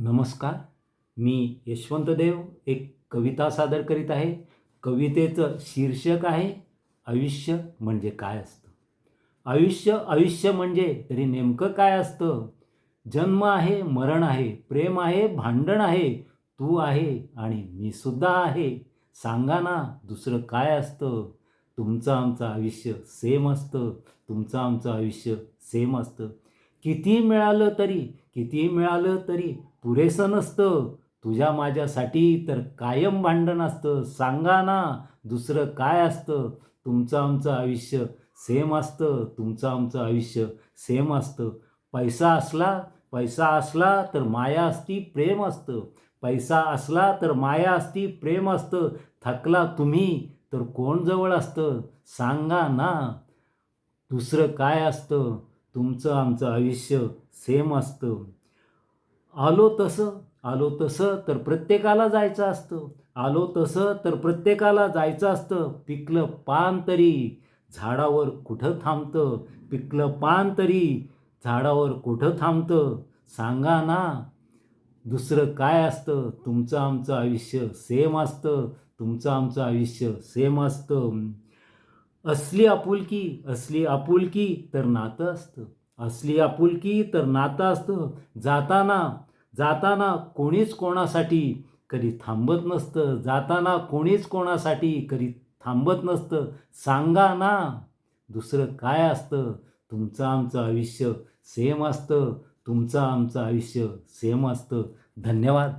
नमस्कार. मी यशवंत देव एक कविता सादर करीत आहे. कवितेचं शीर्षक आहे आयुष्य म्हणजे काय असतं? आयुष्य आयुष्य म्हणजे तरी नेमकं काय असतं? जन्म आहे मरण आहे प्रेम आहे भांडण आहे तू आहे आणि मी सुद्धा आहे. सांगा ना दुसरं काय असतं? तुमचं आमचं आयुष्य सेम असतं. तुमचं आमचं आयुष्य सेम असतं. किती मिळालं तरी किती मिळालं तरी पुरेसं नसतं. तुझ्या माझ्यासाठी तर कायम भांडण असतं. सांगा ना दुसरं काय असतं? तुमचं आमचं आयुष्य सेम असतं. तुमचं आमचं आयुष्य सेम असतं. पैसा असला पैसा असला तर माया असती प्रेम असतं. पैसा असला तर माया असती प्रेम असतं. थकला तुम्ही तर कोण जवळ असतं? सांगा ना. दुसरं काय असतं? तुमचं आमचं आयुष्य सेम असतं. आलो तसं आलो तसं तर प्रत्येकाला जायचं असतं. आलो तसं तर प्रत्येकाला जायचं असतं. पिकलं पान तरी झाडावर कुठं थांबतं? पिकलं पान तरी झाडावर कुठं थांबतं? सांगा ना. दुसरं काय असतं? तुमचं आमचं आयुष्य सेम असतं. तुमचं आमचं आयुष्य सेम असतं. असली आपुलकी असली आपुलकी तर नातं असतं. असली आपुलकी तर नातं असतं. जाताना जाताना कोणीच कोणासाठी कधी थांबत नसतं. जाताना कोणीच कोणासाठी कधी थांबत नसतं. सांगा ना दुसरं काय असतं? तुमचं आमचं आयुष्य सेम असतं. तुमचं आमचं आयुष्य सेम असतं. धन्यवाद.